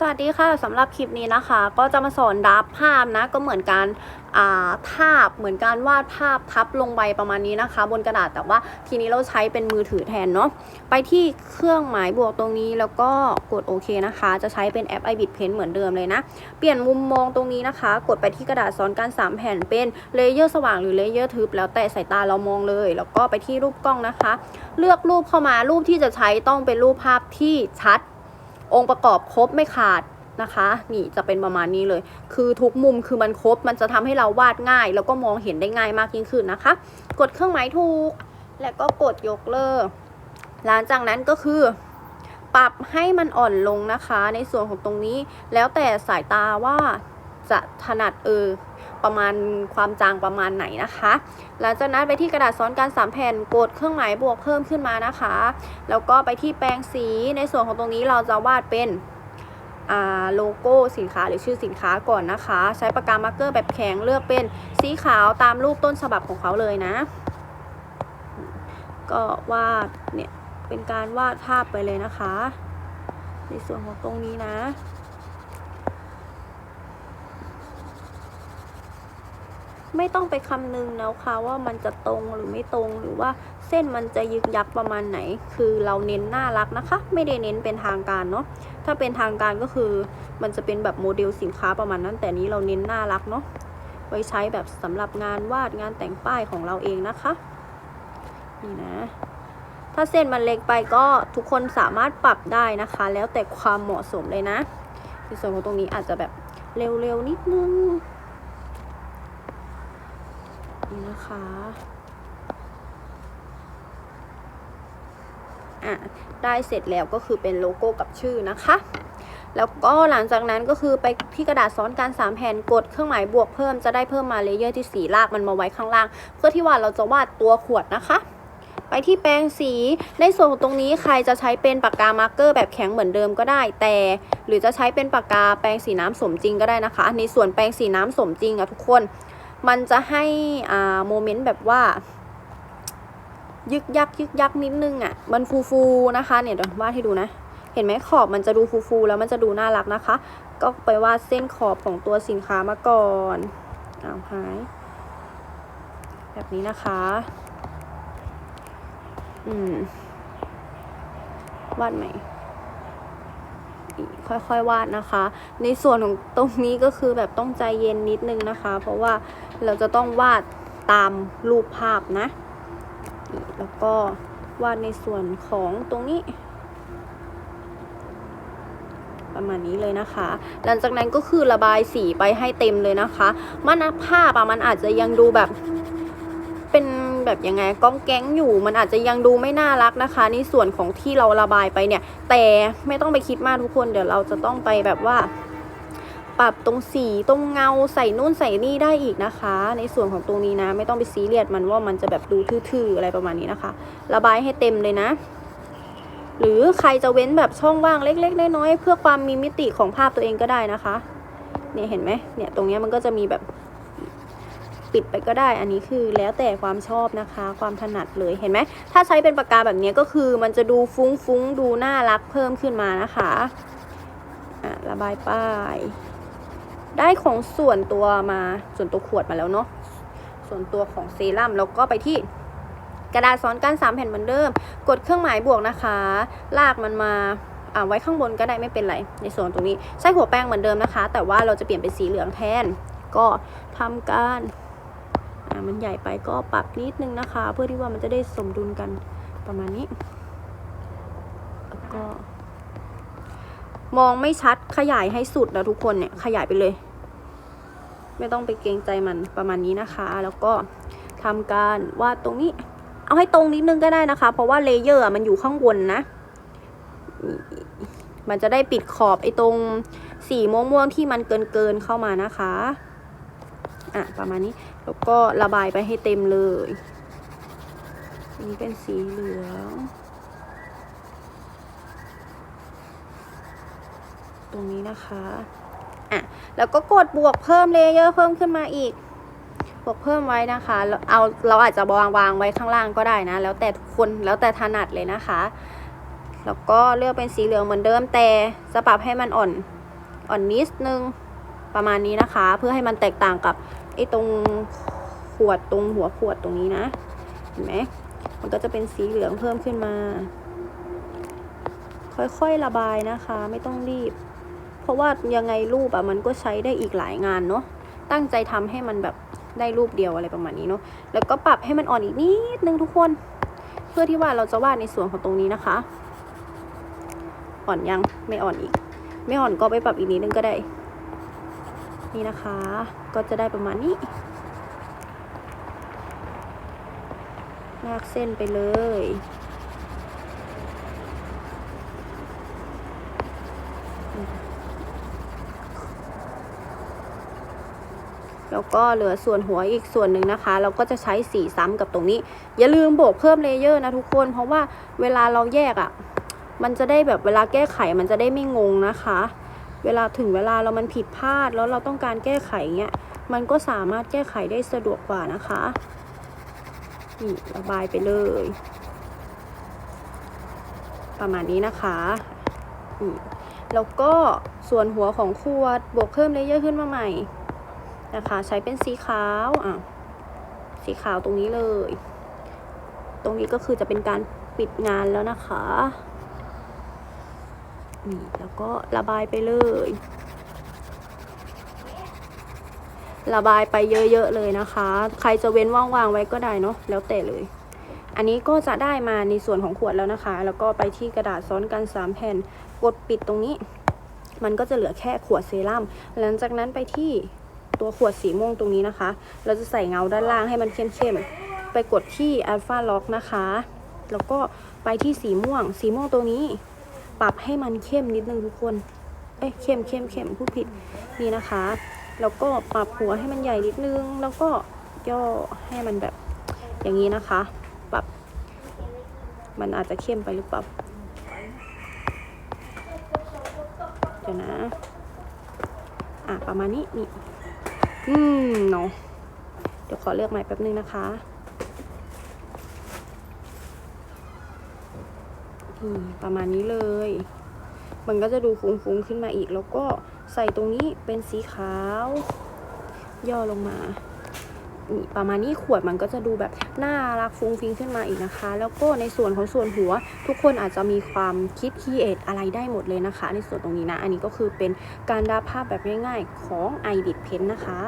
สวัสดีค่ะสำหรับคลิปนี้นะคะ ก็จะมาสอนดับภาพนะก็เหมือนการอ่าทาบเหมือนการวาดภาพทับลงใบประมาณนี้นะคะ บนกระดาษแต่ว่าทีนี้เราใช้เป็นมือถือแทนเนาะไปที่เครื่องหมายบวกตรงนี้แล้วก็กดโอเคนะคะ จะใช้เป็นแอป i b i t Pen เหมือนเดิมเลยนะ เปลี่ยนมุมมองตรงนี้นะคะ กดไปที่กระดาษซ้อนกัน3แผ่นเป็นเลเยอร์สว่างหรือเลเยอร์ทึบแล้วแต่สายตาเรามองเลย แล้วก็ไปที่รูปกล้องนะคะ เลือกรูปเข้ามารูปที่จะใช้ต้องเป็นรูปภาพที่ชัด องค์ประกอบครบไม่ขาดนะคะ นี่จะเป็นประมาณนี้เลย คือทุกมุมคือมันครบ มันจะทำให้เราวาดง่าย แล้วก็มองเห็นได้ง่ายมากยิ่งขึ้นนะคะ กดเครื่องหมายถูก แล้วก็กดยกเลิก หลังจากนั้นก็คือ ปรับให้มันอ่อนลงนะคะ ในส่วนของตรงนี้แล้วแต่สายตาว่า จะถนัดเออประมาณความจางประมาณไหนนะคะ หลังจากนั้นไปที่กระดาษซ้อนกัน3แผ่นกดเครื่องหมายบวกเพิ่มขึ้นมานะคะ แล้วก็ไปที่แปรงสีในส่วนของตรงนี้เราจะวาดเป็นโลโก้สินค้าหรือชื่อสินค้าก่อนนะคะ ใช้ปากกามาร์เกอร์แบบแข็งเลือกเป็นสีขาวตามรูปต้นฉบับของเขาเลยนะ ก็วาดเนี่ยเป็นการวาดภาพไปเลยนะคะ ในส่วนของตรงนี้นะ ไม่ต้องไปคำนึงนะคะว่ามันจะตรงหรือไม่ตรงหรือว่าเส้นมันจะยึกยักประมาณไหน คือเราเน้นน่ารักนะคะ ไม่ได้เน้นเป็นทางการเนาะถ้าเป็นทางการก็คือมันจะเป็นแบบโมเดลสินค้าประมาณนั้น แต่นี้เราเน้นน่ารักเนาะไว้ใช้แบบสำหรับงานวาดงานแต่งป้ายของเราเองนะคะนี่นะถ้าเส้นมันเล็กไปก็ทุกคนสามารถปรับได้นะคะ แล้วแต่ความเหมาะสมเลยนะในส่วนของตรงนี้อาจจะแบบเร็วๆนิดนึง นะคะ อะ ได้เสร็จแล้วก็คือเป็นโลโก้กับชื่อนะคะ แล้วก็หลังจากนั้นก็คือไปที่กระดาษซ้อนกัน3แผ่นกดเครื่องหมายบวกเพิ่มจะได้เพิ่มมาเลเยอร์ที่สีลากมันมาไว้ข้างล่าง เพื่อที่ว่าเราจะวาดตัวขวดนะคะไปที่แปรงสีในส่วนตรงนี้ใครจะใช้เป็นปากกามาร์กเกอร์แบบแข็งเหมือนเดิมก็ได้ แต่ หรือจะใช้เป็นปากกาแปรงสีน้ำสมจริงก็ได้นะคะในส่วนแปรงสีน้ำสมจริงอะทุกคน มันจะให้อ่าโมเมนต์แบบว่า ยึกยักยึกยักนิดนึงอะ่ะ มันฟูฟูนะคะ เนี่ยเดี๋ยววาดให้ดูนะ เห็นไหมขอบมันจะดูฟูฟูแล้วมันจะดูน่ารักนะคะ ก็ไปวาดเส้นขอบของตัวสินค้ามาก่อนอ้าวหาย แบบนี้นะคะ อืมวาดใหม่ ค่อยๆวาดนะคะ ในส่วนของตรงนี้ก็คือแบบต้องใจเย็นนิดนึงนะคะ เพราะว่าเราจะต้องวาดตามรูปภาพนะแล้วก็วาดในส่วนของตรงนี้ ประมาณนี้เลยนะคะ หลังจากนั้นก็คือระบายสีไปให้เต็มเลยนะคะ มันภาพอะมันอาจจะยังดูแบบ แบบยังไงก้องแก๊งอยู่ มันอาจจะยังดูไม่น่ารักนะคะ ในส่วนของที่เราระบายไปเนี่ย แต่ไม่ต้องไปคิดมากทุกคนเดี๋ยวเราจะต้องไปแบบว่า ปรับตรงสีตรงเงาใส่นู่นใส่นี่ได้อีกนะคะ ในส่วนของตรงนี้นะ ไม่ต้องไปซีเรียสมันว่ามันจะแบบดูทื่อๆอะไรประมาณนี้นะคะ ระบายให้เต็มเลยนะหรือใครจะเว้นแบบช่องว่างเล็ก ๆ น้อยๆเพื่อความมีมิติของภาพตัวเองก็ได้นะคะ เนี่ยเห็นไหมเนี่ยตรงเนี้ยมันก็จะมีแบบ ปิดไปก็ได้ อันนี้คือแล้วแต่ความชอบนะคะ ความถนัดเลยเห็นไหมถ้าใช้เป็นปากกาแบบนี้ก็คือมันจะดูฟุ้งๆดูน่ารักเพิ่มขึ้นมานะคะะระบายป้าย ได้ของส่วนตัวมาส่วนตัวขวดมาแล้วเนาะส่วนตัวของเซรั่มแล้วก็ไปที่กระดาษซ้อนกัน3แผ่นเหมือนเดิม กดเครื่องหมายบวกนะคะ ลากมันมาอ่าไว้ข้างบนก็ได้ไม่เป็นไร ในส่วนตรงนี้ใช้หัวแป้งเหมือนเดิมนะคะ แต่ว่าเราจะเปลี่ยนเป็นสีเหลืองแทน ก็ทำการ มันใหญ่ไปก็ปรับนิดนึงนะคะ เพื่อที่ว่ามันจะได้สมดุลกันประมาณนี้ แล้วก็ มองไม่ชัดขยายให้สุดนะทุกคนเนี่ย ขยายไปเลย ไม่ต้องไปเกรงใจมันประมาณนี้นะคะ แล้วก็ทำการวาดตรงนี้ เอาให้ตรงนิดนึงก็ได้นะคะ เพราะว่าเลเยอร์มันอยู่ข้างบนนะ มันจะได้ปิดขอบไอ้ตรงสีม่วงๆที่มันเกินเกินๆเข้ามานะคะ อะประมาณนี้ แล้วก็ระบายไปให้เต็มเลยอันนี้เป็นสีเหลือง ตรงนี้นะคะอะแล้วก็กดบวกเพิ่มเลเยอร์เพิ่มขึ้นมาอีก บวกเพิ่มไว้นะคะแล้วเอาเราอาจจะวางวางไว้ข้างล่างก็ได้นะ แล้วแต่คนแล้วแต่ถนัดเลยนะคะ แล้วก็เลือกเป็นสีเหลืองเหมือนเดิมแต่จะปรับให้มันอ่อนอ่อนนิดนึงประมาณนี้นะคะ เพื่อให้มันแตกต่างกับ ไอ้ตรงขวดตรงหัวขวดตรงนี้นะ เห็นไหมมันก็จะเป็นสีเหลืองเพิ่มขึ้นมา ค่อยๆระบายนะคะ ไม่ต้องรีบ เพราะว่ายังไงรูปอะมันก็ใช้ได้อีกหลายงานเนาะตั้งใจทำให้มันแบบได้รูปเดียวอะไรประมาณนี้เนาะแล้วก็ปรับให้มันอ่อนอีกนิดนึงทุกคน เพื่อที่ว่าเราจะวาดในส่วนของตรงนี้นะคะ อ่อนยังไม่อ่อนอีก ไม่อ่อนก็ไปปรับอีกนิดนึงก็ได้ นี่นะคะ ก็จะได้ประมาณนี้ ลากเส้นไปเลยแล้วก็เหลือส่วนหัวอีกส่วนหนึ่งนะคะ เราก็จะใช้สีซ้ำกับตรงนี้ อย่าลืมโบกเพิ่มเลเยอร์นะทุกคน เพราะว่าเวลาเราแยกอะ่ะ มันจะได้แบบเวลาแก้ไขมันจะได้ไม่งงนะคะ เวลาถึงเวลาเรามันผิดพลาดแล้วเราต้องการแก้ไขเงี้ยมันก็สามารถแก้ไขได้สะดวกกว่านะคะนี่ระบายไปเลย ประมาณนี้นะคะอืมแล้วก็ส่วนหัวของขวดบวกเพิ่มเลเยอร์ขึ้นมาใหม่นะคะ ใช้เป็นสีขาวอะสีขาวตรงนี้เลย ตรงนี้ก็คือจะเป็นการปิดงานแล้วนะคะ นี่แล้วก็ระบายไปเลย ระบายไปเยอะๆเลยนะคะ ใครจะเว้นว่างๆไว้ก็ได้เนาะแล้วแต่เลย อันนี้ก็จะได้มาในส่วนของขวดแล้วนะคะ แล้วก็ไปที่กระดาษซ้อนกัน 3 แผ่นกดปิดตรงนี้ มันก็จะเหลือแค่ขวดเซรั่มหลังจากนั้นไปที่ตัวขวดสีม่วงตรงนี้นะคะ เราจะใส่เงาด้านล่างให้มันเข้มๆ ไปกดที่ Alpha Lock นะคะ แล้วก็ไปที่สีม่วง สีม่วงตรงนี้ ปรับให้มันเข้มนิดนึงทุกคน เอ้ยเข้มเข้มเข้มพูดผิดนี่นะคะ แล้วก็ปรับหัวให้มันใหญ่นิดนึง แล้วก็ย่อให้มันแบบอย่างนี้นะคะ ปรับ มันอาจจะเข้มไปหรือเปล่าเดี๋ยวนะ อะประมาณนี้นี่ อืมเนาะเดี๋ยวขอเลือกใหม่แป๊บนึงนะคะอืม ประมาณนี้เลย มันก็จะดูฟุ้งๆขึ้นมาอีก แล้วก็ใส่ตรงนี้เป็นสีขาว ย่อลงมาประมาณนี้ขวดมันก็จะดูแบบน่ารักฟุ้งฟิ้งขึ้นมาอีกนะคะ แล้วก็ในส่วนของส่วนหัว ทุกคนอาจจะมีความคิดคีเอทอะไรได้หมดเลยนะคะ ในส่วนตรงนี้นะ อันนี้ก็คือเป็นการดาภาพแบบง่ายๆของ i d i t Pen นะคะ